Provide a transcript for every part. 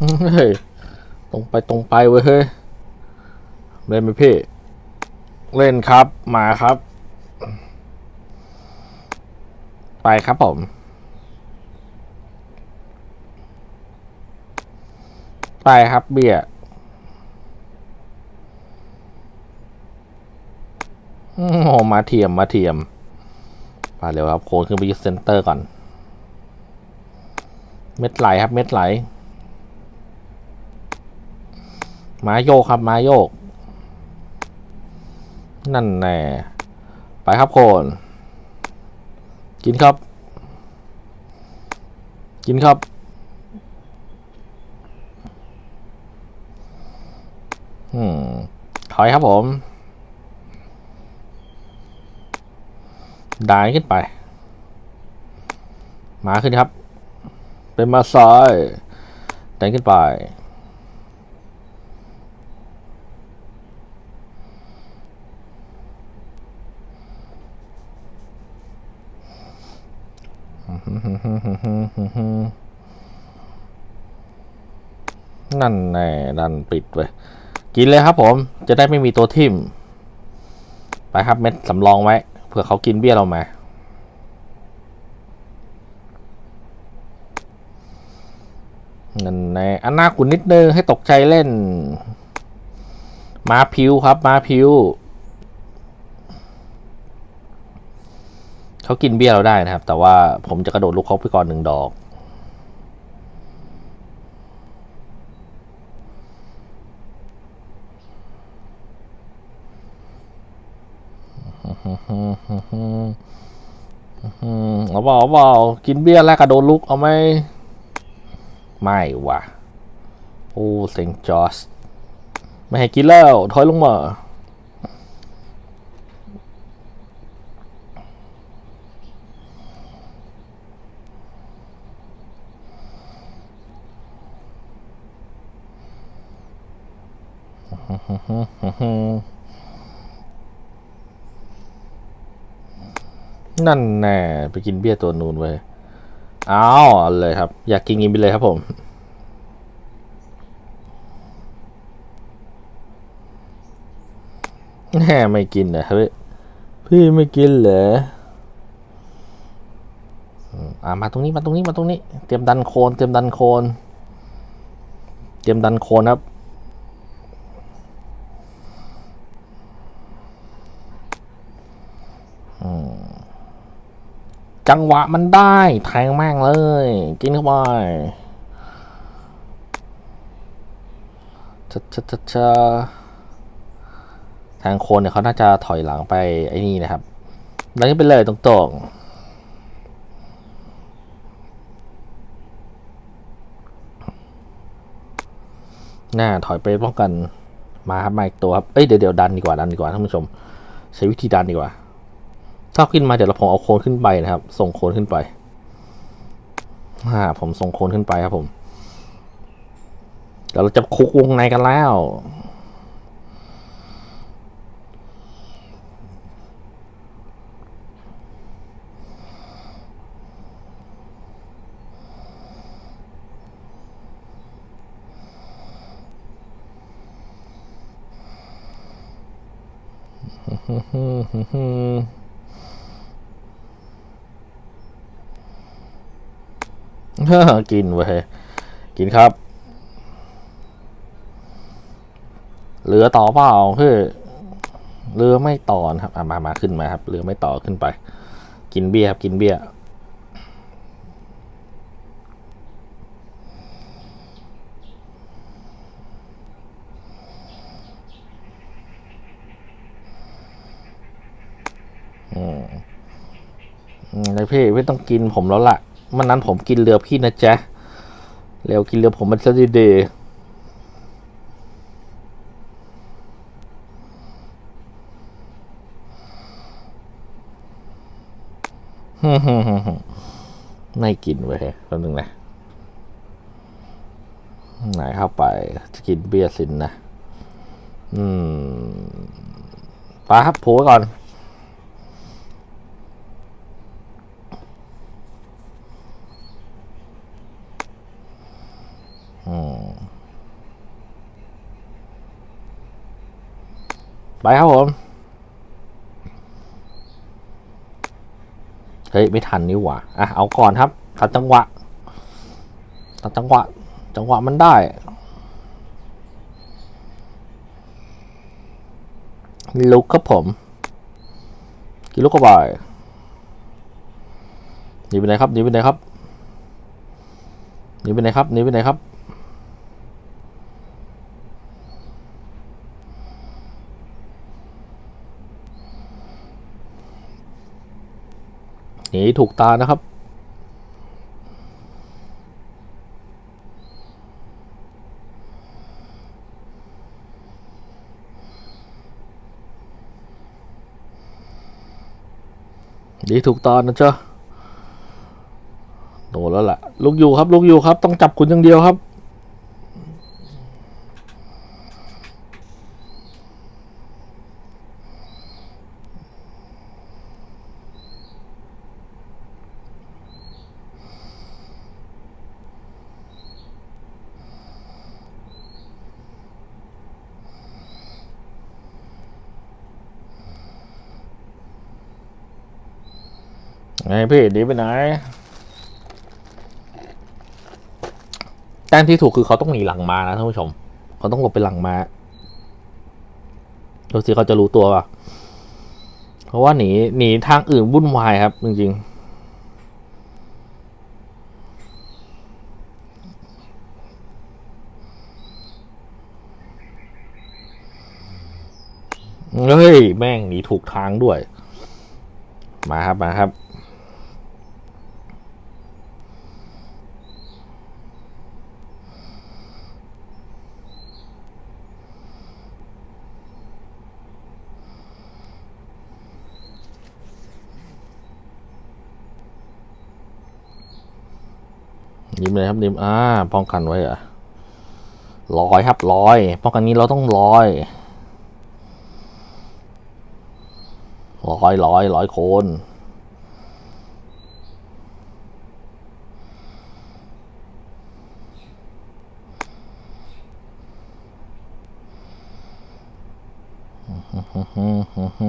เฮ้ยตรงไปตรงไปเว้ยเฮ้ยเล่นไหมพี่ เล่นครับ มาครับ ไปครับผม ไปครับเบียร์โอ้มาเทียมมาเทียมไปเร็วครับ โคนขึ้นไปยึดเซนเตอร์ก่อน เม็ดไหลครับ เม็ดไหล มาโยกครับมาโยก นั่นแน่ไปครับโคนกินครับ กินครับ อืม ถอยครับผมดายขึ้นไป มาขึ้นครับ เป็นมาซ้ายดันขึ้นไป นั่นแน่ดันปิดไว้กินเลยครับผม จะได้ไม่มีตัวทิ่ม ไปครับเม็ดสำรองไว้เผื่อเขากินเบี้ยเรามานั่นแน่อันหน้าขุนนิดนึงให้ตกใจเล่น มาพิวครับ มาพิว เขากินเบี้ยเราได้นะครับ แต่ว่าผมจะกระโดดลูกเขาไปก่อนหนึ่งดอก เอาเปล่าเอาเปล่ากินเบี้ยแล้วกระโดดลุกเอาไหมไม่ว่ะ โอ้เซ็งจอส ไม่ให้กินแล้วถอยลงมา นั่นแน่ไปกินเบี้ยตัวนูนไว้ยเอาเอาเลยครับ อยากกินกินไปเลยครับผม แน่ไม่กินนะเฮ้ยพี่ไม่กินเหรอมอ่ามาตรงนี้มาตรงนี้มาตรงนี้ เตรียมดันโคน เตรียมดันโคน เตรียมดันโคนครับ จังหวะมันได้แทงแม่งเลย กินเข้าไปชะชะชะชะทางโคนเนี่ยเขาน่าจะถอยหลังไปไอ้นี่นะครับดันขึ้นไปเลยตรงๆน่าถอยไปป้องกันมาครับมาอีกตัวครับ เอ้ยเดี๋ยวเดี๋ยวดันดีกว่าดันดีกว่าท่านผู้ชม ใช้วิธีดันดีกว่า ถ้าขึ้นมาเดี๋ยวเราผมเอาโคนขึ้นไปนะครับ ส่งโคนขึ้นไปอ่าผมส่งโคนขึ้นไปครับผมเดี๋ยวเราจะคุกวงในกันแล้ว กินเว้ยกินครับเรือต่อเปล่าคือเรือไม่ต่อนครับอะมามาขึ้นมาครับเรือไม่ต่อขึ้นไป กินเบียร์ครับกินเบียร์อืมไอพี่ไม่ต้องกินผมแล้วล่ะ มันนั้นผมกินเรือพี่นะจ๊ะเร็วกินเรือผมมันซะดีๆฮึ่มๆๆไม่กินเว้ยแป๊บนึงนะไหนเข้าไปจะกินเบียร์สินนะ อืมปาครับผูไว้ก่อน ไปครับผม เฮ้ย ไม่ทันนี่หว่า อะ เอาก่อนครับตัดจังหวะตัดจังหวะ จังหวะมันได้ ลุกครับผมกินลูกกระบายหนีไปไหนครับหนีไปไหนครับหนีไปไหนครับหนีไปไหนครับ หนีถูกตานะครับ ดีถูกตอนนะเจ้าโดนแล้วล่ะ ลูกอยู่ครับ ลูกอยู่ครับ ต้องจับคุณอย่างเดียวครับ ไงพี่หนีไปไหนแต้มที่ถูกคือเขาต้องหนีหลังมานะท่านผู้ชม เขาต้องหลบไปหลังมาดูสิเขาจะรู้ตัวป่ะเพราะว่าหนีหนีทางอื่นวุ่นวายครับ จริงๆเฮ้ย แม่งหนีถูกทางด้วย มาครับ มาครับ ยิ้มเลยครับยิ้มอ่าป้องกันไว้เหรอะร้อยครับร้อยป้องกันนี้เราต้องร้อยร้อยร้อยร้อยโคนอื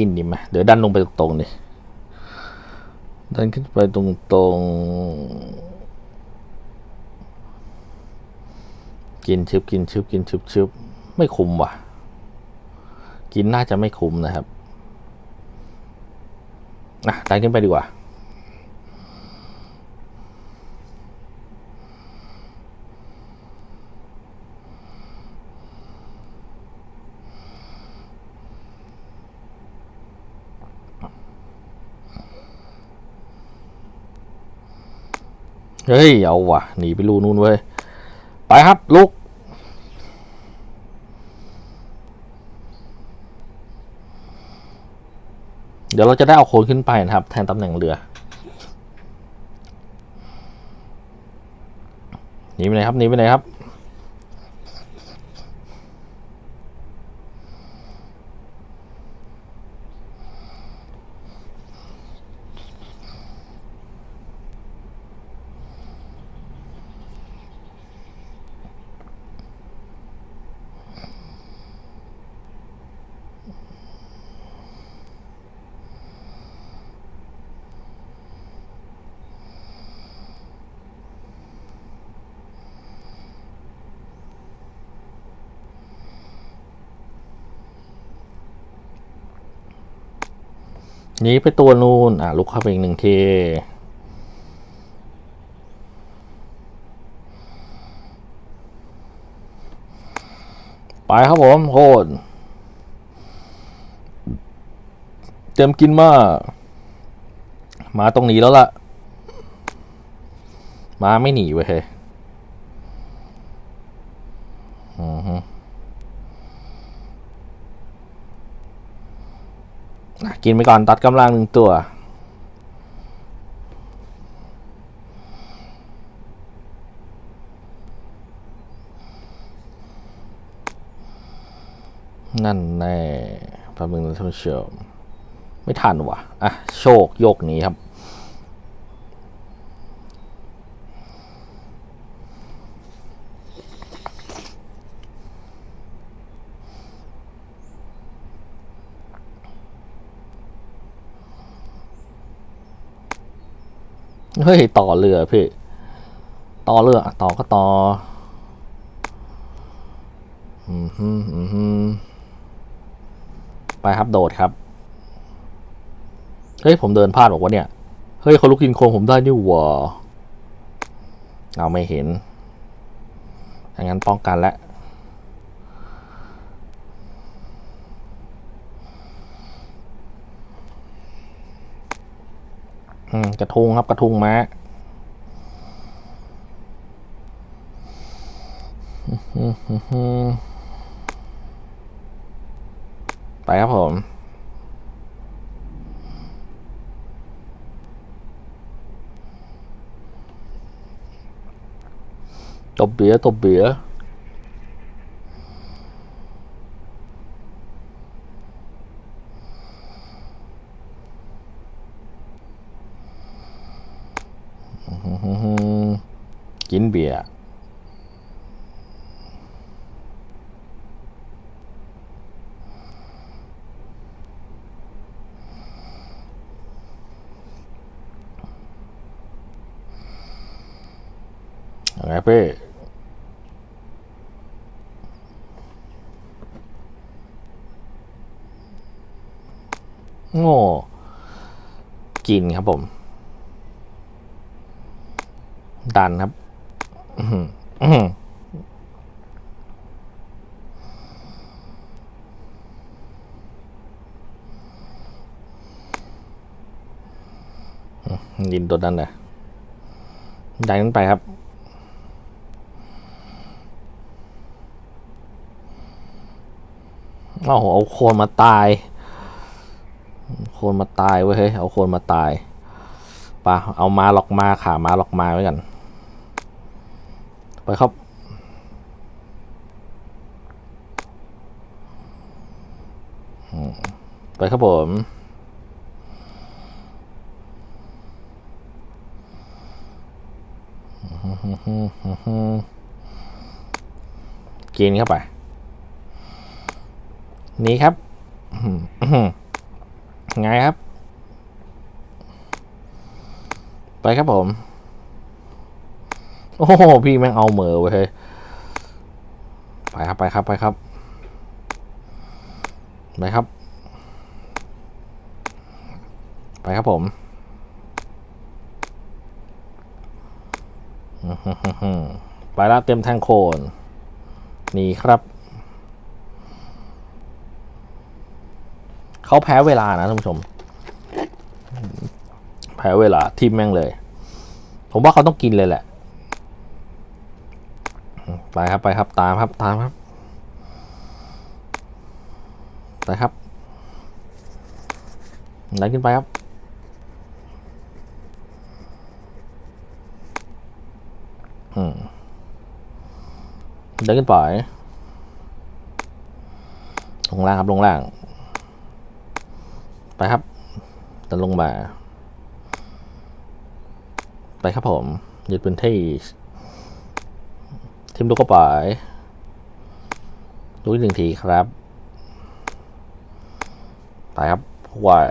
กินดีไหมเดี๋ยวดันลงไปตรงๆดิดันขึ้นไปตรงๆ กินชึบกินชึบกินชึบชึบไม่คุ้มว่ะ กินน่าจะไม่คุ้มนะครับอะดันขึ้นไปดีกว่า เฮ้ย เอาว่ะ หนีไปรูนู่นเว้ย ไปครับ ลุก เดี๋ยวเราจะได้เอาโคนขึ้นไปนะครับ แทนตำแหน่งเรือ หนีไปไหนครับ หนีไปไหนครับ หนีไปตัวนูนอะลุกเข้าไปอีกหนึ่งทีไปครับผมโคตรเต็มกินมาก มาตรงนี้แล้วล่ะ มาไม่หนีเว้ยเฮ้ยอือฮึอะ กินไปก่อนตัดกำลังหนึ่งตัว นั่นแน่ประมึงนะท่านผู้ชมไม่ทันว่ะ อะ โชคโยกนี้ครับ เฮ้ยต่อเรือพี่ ต่อเรือต่อก็ต่อ อืมฮึอืมฮึไปครับโดดครับ เฮ้ย ผมเดินพลาดบอกว่าเนี่ย เฮ้ยเขาลุกกินโครงผมได้นี่หว่าเอาไม่เห็นอย่างนั้นป้องกันแล้ว อืมกระทุงครับกระทุงม้าไปครับผมตบเบียตบเบียร์กินเบียร์ อะไรเป้โง่กินครับผม ดันครับอื้อหืออื้อหืออื้อดินตัวนั้นเลยดันขึ้นไปครับ โอ้โหเอาโคนมาตาย โคนมาตายเว้ยเฮ้ยเอาโคนมาตายปะเอามาหลอกมาขามาหลอกมาไว้กันไปครับไปครับผมกินเข้าไป นี่ครับไงครับ ไปครับผม โอ้โหพี่แม่งเอาเหมอไว้ยเฮ้ยไปครับไปครับไปครับไปครับ ไปครับผมไปแล้วเต็มแทงโคนนี่ครับ เขาแพ้เวลานะท่านผู้ชม แพ้เวลาทีมแม่งเลย ผมว่าเขาต้องกินเลยแหละ ไปครับไปครับตามครับตามครับไปครับไหลขึ้นไปครับอืมเดินขึ้นไปลงล่างครับลงล่าง ไปครับ จะลงมา ไปครับผมยึดพื้นที่ทิมลูกเข้าไปดูอีกหนึ่งทีครับ ไปครับวาย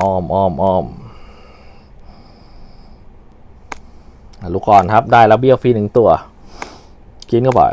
อ้อมอ้อมอ้อม ลูกก่อนครับได้แล้วเบี้ยวฟรีหนึ่งตัว กินก็บ่อย